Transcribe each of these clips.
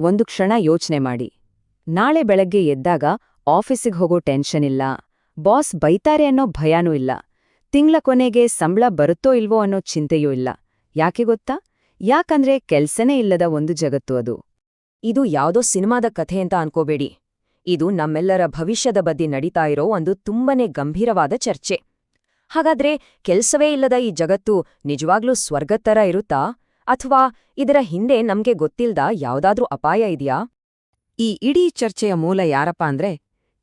ಒಂದು ಕ್ಷಣ ಯೋಚನೆ ಮಾಡಿ. ನಾಳೆ ಬೆಳಗ್ಗೆ ಎದ್ದಾಗ ಆಫೀಸಿಗೆ ಹೋಗೋ ಟೆನ್ಷನ್ ಇಲ್ಲ. ಬಾಸ್ ಬೈತಾರೆ ಅನ್ನೋ ಭಯನೂ ಇಲ್ಲ. ತಿಂಗ್ಳ ಕೊನೆಗೆ ಸಂಬಳ ಬರುತ್ತೋ ಇಲ್ವೋ ಅನ್ನೋ ಚಿಂತೆಯೂ ಇಲ್ಲ. ಯಾಕೆ ಗೊತ್ತಾ? ಯಾಕಂದ್ರೆ ಕೆಲ್ಸನೇ ಇಲ್ಲದ ಒಂದು ಜಗತ್ತು ಅದು. ಇದು ಯಾವುದೋ ಸಿನಿಮಾದ ಕಥೆ ಅಂತ ಅನ್ಕೋಬೇಡಿ. ಇದು ನಮ್ಮೆಲ್ಲರ ಭವಿಷ್ಯದ ಬಗ್ಗೆ ನಡೀತಾ ಇರೋ ಒಂದು ತುಂಬನೇ ಗಂಭೀರವಾದ ಚರ್ಚೆ. ಹಾಗಾದ್ರೆ ಕೆಲ್ಸವೇ ಇಲ್ಲದ ಈ ಜಗತ್ತು ನಿಜವಾಗ್ಲೂ ಸ್ವರ್ಗತ್ತರ ಇರುತ್ತಾ? ಅಥವಾ ಇದರ ಹಿಂದೆ ನಮ್ಗೆ ಗೊತ್ತಿಲ್ದ ಯಾವ್ದಾದ್ರೂ ಅಪಾಯ ಇದೆಯಾ? ಈ ಇಡೀ ಚರ್ಚೆಯ ಮೂಲ ಯಾರಪ್ಪ ಅಂದ್ರೆ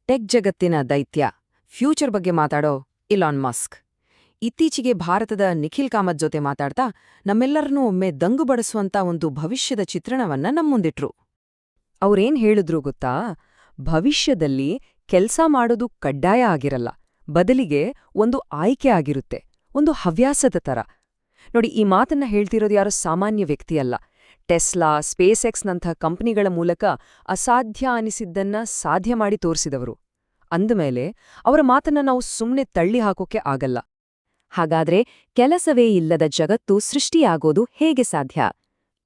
ಟೆಕ್ ಜಗತ್ತಿನ ದೈತ್ಯ, ಫ್ಯೂಚರ್ ಬಗ್ಗೆ ಮಾತಾಡೋ ಇಲಾನ್ ಮಸ್ಕ್. ಇತ್ತೀಚೆಗೆ ಭಾರತದ ನಿಖಿಲ್ ಕಾಮತ್ ಜೊತೆ ಮಾತಾಡ್ತಾ ನಮ್ಮೆಲ್ಲರನ್ನೂ ಒಮ್ಮೆ ದಂಗು ಬಡಿಸುವಂತ ಒಂದು ಭವಿಷ್ಯದ ಚಿತ್ರಣವನ್ನ ನಮ್ಮುಂದಿಟ್ರು ಅವ್ರೇನ್ ಹೇಳಿದ್ರು ಗೊತ್ತಾ? ಭವಿಷ್ಯದಲ್ಲಿ ಕೆಲ್ಸ ಮಾಡೋದು ಕಡ್ಡಾಯ ಆಗಿರಲ್ಲ, ಬದಲಿಗೆ ಒಂದು ಆಯ್ಕೆ ಆಗಿರುತ್ತೆ, ಒಂದು ಹವ್ಯಾಸದ ತರ. ನೋಡಿ, ಈ ಮಾತನ್ನ ಹೇಳ್ತಿರೋದು ಯಾರು ಸಾಮಾನ್ಯ ವ್ಯಕ್ತಿಯಲ್ಲ. ಟೆಸ್ಲಾ ಸ್ಪೇಸ್ ಎಕ್ಸ್ನಂಥ ಕಂಪನಿಗಳ ಮೂಲಕ ಅಸಾಧ್ಯ ಅನಿಸಿದ್ದನ್ನ ಸಾಧ್ಯ ಮಾಡಿ ತೋರಿಸಿದವರು. ಅಂದಮೇಲೆ, ಅವರ ಮಾತನ್ನ ನಾವು ಸುಮ್ಮನೆ ತಳ್ಳಿ ಹಾಕೋಕೆ ಆಗಲ್ಲ. ಹಾಗಾದ್ರೆ, ಕೆಲಸವೇ ಇಲ್ಲದ ಜಗತ್ತು ಸೃಷ್ಟಿಯಾಗೋದು ಹೇಗೆ ಸಾಧ್ಯ?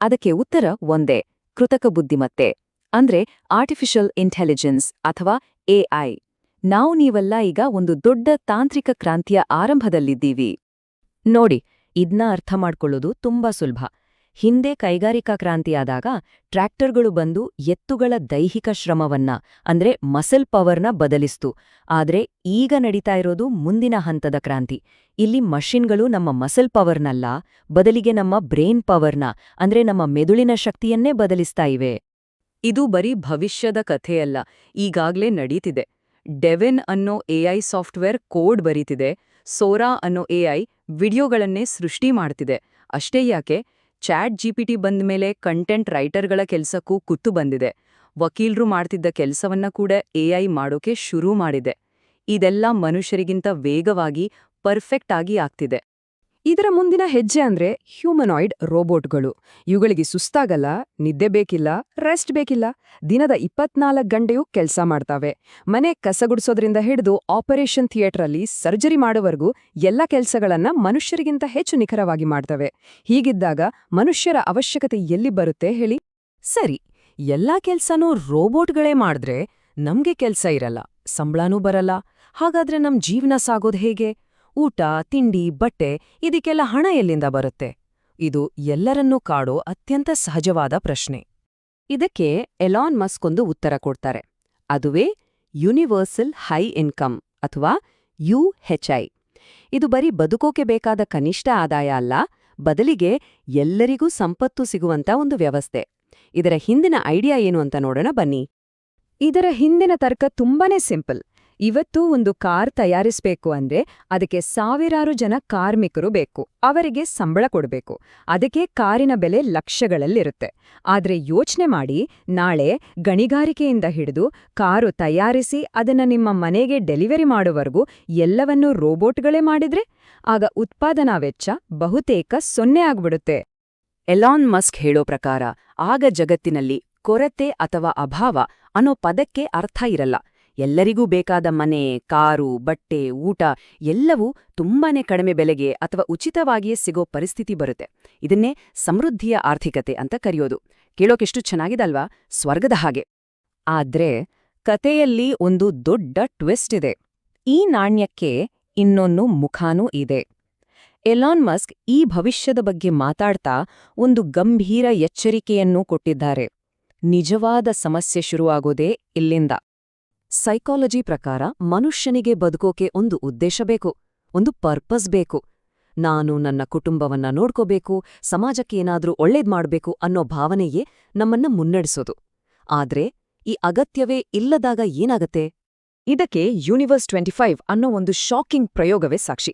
ಅದಕ್ಕೆ ಉತ್ತರ ಒಂದೇ, ಕೃತಕ ಬುದ್ಧಿಮತ್ತೆ. ಅಂದ್ರೆ ಆರ್ಟಿಫಿಷಿಯಲ್ ಇಂಟೆಲಿಜೆನ್ಸ್ ಅಥವಾ ಎಐ ನಾವು ನೀವೆಲ್ಲ ಈಗ ಒಂದು ದೊಡ್ಡ ತಾಂತ್ರಿಕ ಕ್ರಾಂತಿಯ ಆರಂಭದಲ್ಲಿದ್ದೀವಿ. ನೋಡಿ ಇದ್ನ ಅರ್ಥ ಮಾಡ್ಕೊಳ್ಳೋದು ತುಂಬಾ ಸುಲಭ. ಹಿಂದೆ ಕೈಗಾರಿಕಾ ಕ್ರಾಂತಿಯಾದಾಗ ಟ್ರ್ಯಾಕ್ಟರ್ಗಳು ಬಂದು ಎತ್ತುಗಳ ದೈಹಿಕ ಶ್ರಮವನ್ನ, ಅಂದ್ರೆ ಮಸಲ್ ಪವರ್ನ ಬದಲಿಸ್ತು. ಆದ್ರೆ ಈಗ ನಡೀತಾ ಇರೋದು ಮುಂದಿನ ಹಂತದ ಕ್ರಾಂತಿ. ಇಲ್ಲಿ ಮಷಿನ್ಗಳು ನಮ್ಮ ಮಸಲ್ ಪವರ್ನಲ್ಲ, ಬದಲಿಗೆ ನಮ್ಮ ಬ್ರೈನ್ ಪವರ್ನ, ಅಂದ್ರೆ ನಮ್ಮ ಮೆದುಳಿನ ಶಕ್ತಿಯನ್ನೇ ಬದಲಿಸ್ತಾ ಇವೆ. ಇದು ಬರೀ ಭವಿಷ್ಯದ ಕಥೆಯಲ್ಲ, ಈಗಾಗ್ಲೇ ನಡೀತಿದೆ. ಡೆವೆನ್ ಅನ್ನೋ ಎಐ ಸಾಫ್ಟ್ವೇರ್ ಕೋಡ್ ಬರೀತಿದೆ. ಸೋರಾ ಅನ್ನೋ ಎಐ ವಿಡಿಯೋಗಳನ್ನೇ ಸೃಷ್ಟಿ ಮಾಡ್ತಿದೆ. ಅಷ್ಟೇ ಯಾಕೆ, ಚಾಟ್ ಜಿಪಿಟಿ ಬಂದ್ಮೇಲೆ ಕಂಟೆಂಟ್ ರೈಟರ್ಗಳ ಕೆಲಸಕ್ಕೂ ಕುತ್ತು ಬಂದಿದೆ. ವಕೀಲರು ಮಾಡ್ತಿದ್ದ ಕೆಲಸವನ್ನ ಕೂಡ ಎಐ ಮಾಡೋಕೆ ಶುರು ಮಾಡಿದೆ. ಇದೆಲ್ಲ ಮನುಷ್ಯರಿಗಿಂತ ವೇಗವಾಗಿ, ಪರ್ಫೆಕ್ಟ್ ಆಗಿ ಆಗ್ತಿದೆ. ಇದರ ಮುಂದಿನ ಹೆಜ್ಜೆ ಅಂದ್ರೆ ಹ್ಯೂಮನಾಯ್ಡ್ ರೋಬೋಟ್ಗಳು. ಇವುಗಳಿಗೆ ಸುಸ್ತಾಗಲ್ಲ, ನಿದ್ದೆ ಬೇಕಿಲ್ಲ, ರೆಸ್ಟ್ ಬೇಕಿಲ್ಲ. ದಿನದ ಇಪ್ಪತ್ನಾಲ್ಕು ಗಂಟೆಯೂ ಕೆಲಸ ಮಾಡ್ತಾವೆ. ಮನೆ ಕಸಗುಡಿಸೋದ್ರಿಂದ ಹಿಡಿದು ಆಪರೇಷನ್ ಥಿಯೇಟ್ರಲ್ಲಿ ಸರ್ಜರಿ ಮಾಡುವವರೆಗೂ ಎಲ್ಲ ಕೆಲಸಗಳನ್ನ ಮನುಷ್ಯರಿಗಿಂತ ಹೆಚ್ಚು ನಿಖರವಾಗಿ ಮಾಡ್ತವೆ. ಹೀಗಿದ್ದಾಗ ಮನುಷ್ಯರ ಅವಶ್ಯಕತೆ ಎಲ್ಲಿ ಬರುತ್ತೆ ಹೇಳಿ? ಸರಿ, ಎಲ್ಲಾ ಕೆಲ್ಸನೂ ರೋಬೋಟ್ಗಳೇ ಮಾಡಿದ್ರೆ ನಮ್ಗೆ ಕೆಲ್ಸ ಇರಲ್ಲ, ಸಂಬಳನೂ ಬರಲ್ಲ. ಹಾಗಾದ್ರೆ ನಮ್ ಜೀವನ ಸಾಗೋದ್ ಹೇಗೆ? ಊಟ, ತಿಂಡಿ, ಬಟ್ಟೆ ಇದಕ್ಕೆಲ್ಲ ಹಣ ಎಲ್ಲಿಂದ ಬರುತ್ತೆ? ಇದು ಎಲ್ಲರನ್ನೂ ಕಾಡೋ ಅತ್ಯಂತ ಸಹಜವಾದ ಪ್ರಶ್ನೆ. ಇದಕ್ಕೆ ಎಲಾನ್ ಮಸ್ಕ್ ಒಂದು ಉತ್ತರ ಕೊಡ್ತಾರೆ. ಅದುವೇ ಯೂನಿವರ್ಸಲ್ ಹೈ ಇನ್ಕಮ್ ಅಥವಾ ಯುಹೆಚ್ಐ ಇದು ಬರೀ ಬದುಕೋಕೆ ಬೇಕಾದ ಕನಿಷ್ಠ ಆದಾಯ ಅಲ್ಲ, ಬದಲಿಗೆ ಎಲ್ಲರಿಗೂ ಸಂಪತ್ತು ಸಿಗುವಂತ ಒಂದು ವ್ಯವಸ್ಥೆ. ಇದರ ಹಿಂದಿನ ಐಡಿಯಾ ಏನು ಅಂತ ನೋಡೋಣ ಬನ್ನಿ. ಇದರ ಹಿಂದಿನ ತರ್ಕ ತುಂಬಾನೇ ಸಿಂಪಲ್. ಇವತ್ತು ಒಂದು ಕಾರ್ ತಯಾರಿಸಬೇಕು ಅಂದ್ರೆ ಅದಕ್ಕೆ ಸಾವಿರಾರು ಜನ ಕಾರ್ಮಿಕರು ಬೇಕು, ಅವರಿಗೆ ಸಂಬಳ ಕೊಡಬೇಕು. ಅದಕ್ಕೆ ಕಾರಿನ ಬೆಲೆ ಲಕ್ಷಗಳಲ್ಲಿರುತ್ತೆ. ಆದ್ರೆ ಯೋಚನೆ ಮಾಡಿ, ನಾಳೆ ಗಣಿಗಾರಿಕೆಯಿಂದ ಹಿಡಿದು ಕಾರು ತಯಾರಿಸಿ ಅದನ್ನ ನಿಮ್ಮ ಮನೆಗೆ ಡೆಲಿವರಿ ಮಾಡುವವರೆಗೂ ಎಲ್ಲವನ್ನೂ ರೋಬೋಟ್ಗಳೇ ಮಾಡಿದ್ರೆ? ಆಗ ಉತ್ಪಾದನಾ ವೆಚ್ಚ ಬಹುತೇಕ ಸೊನ್ನೆ ಆಗ್ಬಿಡುತ್ತೆ. ಎಲಾನ್ ಮಸ್ಕ್ ಹೇಳೋ ಪ್ರಕಾರ, ಆಗ ಜಗತ್ತಿನಲ್ಲಿ ಕೊರತೆ ಅಥವಾ ಅಭಾವ ಅನ್ನೋ ಪದಕ್ಕೆ ಅರ್ಥ ಇರಲ್ಲ. ಎಲ್ಲರಿಗೂ ಬೇಕಾದ ಮನೆ, ಕಾರು, ಬಟ್ಟೆ, ಊಟ ಎಲ್ಲವೂ ತುಂಬಾನೇ ಕಡಿಮೆ ಬೆಲೆಗೆ ಅಥವಾ ಉಚಿತವಾಗಿಯೇ ಸಿಗೋ ಪರಿಸ್ಥಿತಿ ಬರುತ್ತೆ. ಇದನ್ನೇ ಸಮೃದ್ಧಿಯ ಆರ್ಥಿಕತೆ ಅಂತ ಕರೆಯೋದು. ಕೇಳೋಕೆಷ್ಟು ಚೆನ್ನಾಗಿದಲ್ವಾ? ಸ್ವರ್ಗದ ಹಾಗೆ. ಆದ್ರೆ ಕತೆಯಲ್ಲಿ ಒಂದು ದೊಡ್ಡ ಟ್ವಿಸ್ಟ್ ಇದೆ. ಈ ನಾಣ್ಯಕ್ಕೆ ಇನ್ನೊಂದು ಮುಖಾನೂ ಇದೆ. ಎಲಾನ್ ಮಸ್ಕ್ ಈ ಭವಿಷ್ಯದ ಬಗ್ಗೆ ಮಾತಾಡ್ತಾ ಒಂದು ಗಂಭೀರ ಎಚ್ಚರಿಕೆಯನ್ನೂ ಕೊಟ್ಟಿದ್ದಾರೆ. ನಿಜವಾದ ಸಮಸ್ಯೆ ಶುರುವಾಗೋದೇ ಇಲ್ಲಿಂದ. ಸೈಕಾಲಜಿ ಪ್ರಕಾರ ಮನುಷ್ಯನಿಗೆ ಬದುಕೋಕೆ ಒಂದು ಉದ್ದೇಶ ಬೇಕು, ಒಂದು ಪರ್ಪಸ್ ಬೇಕು. ನಾನು ನನ್ನ ಕುಟುಂಬವನ್ನ ನೋಡ್ಕೋಬೇಕು, ಸಮಾಜಕ್ಕೆ ಏನಾದರೂ ಒಳ್ಳೇದ್ ಮಾಡ್ಬೇಕು ಅನ್ನೋ ಭಾವನೆಯೇ ನಮ್ಮನ್ನ ಮುನ್ನಡೆಸೋದು. ಆದ್ರೆ ಈ ಅಗತ್ಯವೇ ಇಲ್ಲದಾಗ ಏನಾಗತ್ತೆ? ಇದಕ್ಕೆ ಯೂನಿವರ್ಸ್ ಟ್ವೆಂಟಿ ಫೈವ್ ಅನ್ನೋ ಒಂದು ಶಾಕಿಂಗ್ ಪ್ರಯೋಗವೇ ಸಾಕ್ಷಿ.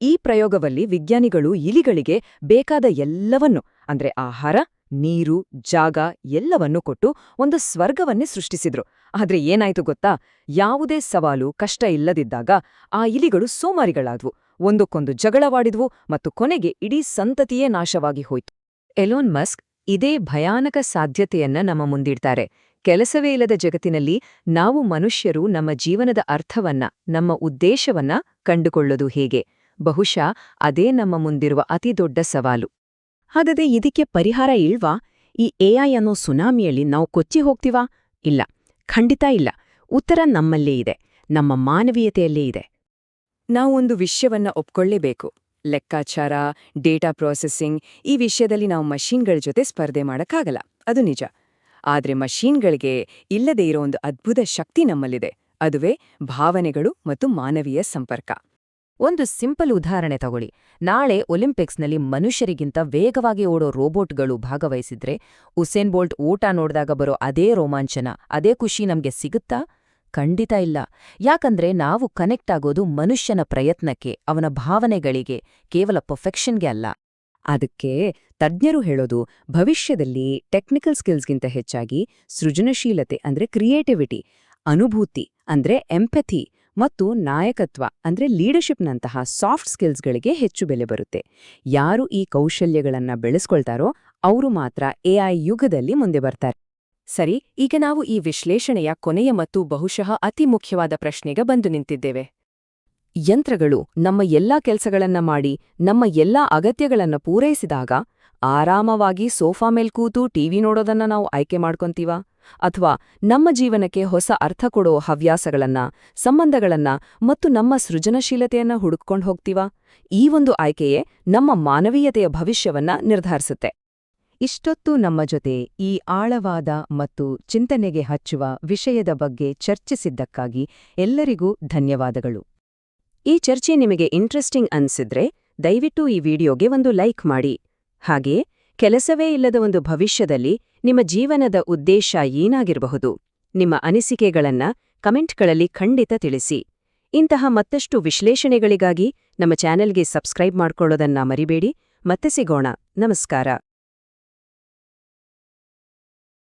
ಈ ಪ್ರಯೋಗದಲ್ಲಿ ವಿಜ್ಞಾನಿಗಳು ಇಲಿಗಳಿಗೆ ಬೇಕಾದ ಎಲ್ಲವನ್ನೂ, ಅಂದ್ರೆ ಆಹಾರ ನೀರು, ಜಾಗ ಎಲ್ಲವನ್ನೂ ಕೊಟ್ಟು ಒಂದು ಸ್ವರ್ಗವನ್ನೇ ಸೃಷ್ಟಿಸಿದ್ರು. ಆದ್ರೆ ಏನಾಯ್ತು ಗೊತ್ತಾ? ಯಾವುದೇ ಸವಾಲು, ಕಷ್ಟ ಇಲ್ಲದಿದ್ದಾಗ ಆ ಇಲಿಗಳು ಸೋಮಾರಿಗಳಾದ್ವು. ಒಂದಕ್ಕೊಂದು ಜಗಳವಾಡಿದ್ವು ಮತ್ತು ಕೊನೆಗೆ ಇಡೀ ಸಂತತಿಯೇ ನಾಶವಾಗಿ ಹೋಯ್ತು. ಎಲೋನ್ ಮಸ್ಕ್ ಇದೇ ಭಯಾನಕ ಸಾಧ್ಯತೆಯನ್ನ ನಮ್ಮ ಮುಂದಿಡ್ತಾರೆ. ಕೆಲಸವೇ ಇಲ್ಲದ ಜಗತ್ತಿನಲ್ಲಿ ನಾವು ಮನುಷ್ಯರು ನಮ್ಮ ಜೀವನದ ಅರ್ಥವನ್ನ, ನಮ್ಮ ಉದ್ದೇಶವನ್ನ ಕಂಡುಕೊಳ್ಳೋದು ಹೇಗೆ? ಬಹುಶಃ ಅದೇ ನಮ್ಮ ಮುಂದಿರುವ ಅತಿದೊಡ್ಡ ಸವಾಲು. ಹಾಗಾದ್ರೆ ಇದಕ್ಕೆ ಪರಿಹಾರ ಇಲ್ವಾ? ಈ ಎಐ ಅನ್ನೋ ಸುನಾಮಿಯಲ್ಲಿ ನಾವು ಕೊಚ್ಚಿ ಹೋಗ್ತೀವಾ? ಇಲ್ಲ. ಖಂಡಿತ ಇಲ್ಲ. ಉತ್ತರ ನಮ್ಮಲ್ಲೇ ಇದೆ. ನಮ್ಮ ಮಾನವೀಯತೆಯಲ್ಲೇ ಇದೆ. ನಾವು ಒಂದು ವಿಷಯವನ್ನ ಒಪ್ಕೊಳ್ಳೇಬೇಕು. ಲೆಕ್ಕಾಚಾರ, ಡೇಟಾ ಪ್ರೊಸೆಸಿಂಗ್, ಈ ವಿಷಯದಲ್ಲಿ ನಾವು ಮಷೀನ್ಗಳ ಜೊತೆ ಸ್ಪರ್ಧೆ ಮಾಡೋಕ್ಕಾಗಲ್ಲ. ಅದು ನಿಜ. ಆದ್ರೆ ಮಷೀನ್ಗಳಿಗೆ ಇಲ್ಲದೇ ಇರೋ ಒಂದು ಅದ್ಭುತ ಶಕ್ತಿ ನಮ್ಮಲ್ಲಿದೆ. ಅದುವೇ ಭಾವನೆಗಳು ಮತ್ತು ಮಾನವೀಯ ಸಂಪರ್ಕ. ಒಂದು ಸಿಂಪಲ್ ಉದಾಹರಣೆ ತಗೊಳ್ಳಿ. ನಾಳೆ ಒಲಿಂಪಿಕ್ಸ್ನಲ್ಲಿ ಮನುಷ್ಯರಿಗಿಂತ ವೇಗವಾಗಿ ಓಡೋ ರೋಬೋಟ್ಗಳು ಭಾಗವಹಿಸಿದ್ರೆ ಉಸೇನ್ ಬೋಲ್ಟ್ ಊಟ ನೋಡಿದಾಗ ಬರೋ ಅದೇ ರೋಮಾಂಚನ, ಅದೇ ಖುಷಿ ನಮ್ಗೆ ಸಿಗುತ್ತಾ? ಖಂಡಿತ ಇಲ್ಲ. ಯಾಕಂದ್ರೆ ನಾವು ಕನೆಕ್ಟ್ ಆಗೋದು ಮನುಷ್ಯನ ಪ್ರಯತ್ನಕ್ಕೆ, ಅವನ ಭಾವನೆಗಳಿಗೆ, ಕೇವಲ ಪರ್ಫೆಕ್ಷನ್ಗೆ ಅಲ್ಲ. ಅದಕ್ಕೆ ತಜ್ಞರು ಹೇಳೋದು ಭವಿಷ್ಯದಲ್ಲಿ ಟೆಕ್ನಿಕಲ್ ಸ್ಕಿಲ್ಸ್ಗಿಂತ ಹೆಚ್ಚಾಗಿ ಸೃಜನಶೀಲತೆ ಅಂದ್ರೆ ಕ್ರಿಯೇಟಿವಿಟಿ, ಅನುಭೂತಿ ಅಂದ್ರೆ ಎಂಪಥಿ. ಮತ್ತು ನಾಯಕತ್ವ, ಅಂದ್ರೆ ಲೀಡರ್ಶಿಪ್ನಂತಹ ಸಾಫ್ಟ್ ಸ್ಕಿಲ್ಸ್ಗಳಿಗೆ ಹೆಚ್ಚು ಬೆಲೆ ಬರುತ್ತೆ. ಯಾರು ಈ ಕೌಶಲ್ಯಗಳನ್ನ ಬೆಳೆಸ್ಕೊಳ್ತಾರೋ ಅವರು ಮಾತ್ರ ಎಐ ಯುಗದಲ್ಲಿ ಮುಂದೆ ಬರ್ತಾರೆ. ಸರಿ, ಈಗ ನಾವು ಈ ವಿಶ್ಲೇಷಣೆಯ ಕೊನೆಯ ಮತ್ತು ಬಹುಶಃ ಅತಿ ಮುಖ್ಯವಾದ ಪ್ರಶ್ನೆಗೆ ಬಂದು ನಿಂತಿದ್ದೇವೆ. ಯಂತ್ರಗಳು ನಮ್ಮ ಎಲ್ಲಾ ಕೆಲ್ಸಗಳನ್ನ ಮಾಡಿ, ನಮ್ಮ ಎಲ್ಲಾ ಅಗತ್ಯಗಳನ್ನು ಪೂರೈಸಿದಾಗ ಆರಾಮವಾಗಿ ಸೋಫಾ ಮೇಲ್ ಕೂತು ಟಿವಿ ನೋಡೋದನ್ನ ನಾವು ಆಯ್ಕೆ ಮಾಡ್ಕೊಂತೀವ? ಅಥವಾ ನಮ್ಮ ಜೀವನಕ್ಕೆ ಹೊಸ ಅರ್ಥ ಕೊಡೋ ಹವ್ಯಾಸಗಳನ್ನ, ಸಂಬಂಧಗಳನ್ನ ಮತ್ತು ನಮ್ಮ ಸೃಜನಶೀಲತೆಯನ್ನ ಹುಡುಕೊಂಡು ಹೋಗ್ತೀವ? ಈ ಒಂದು ಆಯ್ಕೆಯೇ ನಮ್ಮ ಮಾನವೀಯತೆಯ ಭವಿಷ್ಯವನ್ನ ನಿರ್ಧರಿಸುತ್ತೆ. ಇಷ್ಟೊತ್ತು ನಮ್ಮ ಜೊತೆ ಈ ಆಳವಾದ ಮತ್ತು ಚಿಂತನೆಗೆ ಹಚ್ಚುವ ವಿಷಯದ ಬಗ್ಗೆ ಚರ್ಚಿಸಿದ್ದಕ್ಕಾಗಿ ಎಲ್ಲರಿಗೂ ಧನ್ಯವಾದಗಳು. ಈ ಚರ್ಚೆ ನಿಮಗೆ ಇಂಟ್ರೆಸ್ಟಿಂಗ್ ಅನ್ಸಿದ್ರೆ ದಯವಿಟ್ಟು ಈ ವಿಡಿಯೋಗೆ ಒಂದು ಲೈಕ್ ಮಾಡಿ. ಹಾಗೆಯೇ ಕೆಲಸವೇ ಇಲ್ಲದ ಒಂದು ಭವಿಷ್ಯದಲ್ಲಿ ನಿಮ್ಮ ಜೀವನದ ಉದ್ದೇಶ ಏನಾಗಿರಬಹುದು? ನಿಮ್ಮ ಅನಿಸಿಕೆಗಳನ್ನ ಕಮೆಂಟ್ಗಳಲ್ಲಿ ಖಂಡಿತ ತಿಳಿಸಿ. ಇಂತಹ ಮತ್ತಷ್ಟು ವಿಶ್ಲೇಷಣೆಗಳಿಗಾಗಿ ನಮ್ಮ ಚಾನೆಲ್ಗೆ ಸಬ್ಸ್ಕ್ರೈಬ್ ಮಾಡ್ಕೊಳ್ಳೋದನ್ನ ಮರಿಬೇಡಿ. ಮತ್ತೆ ಸಿಗೋಣ. ನಮಸ್ಕಾರ.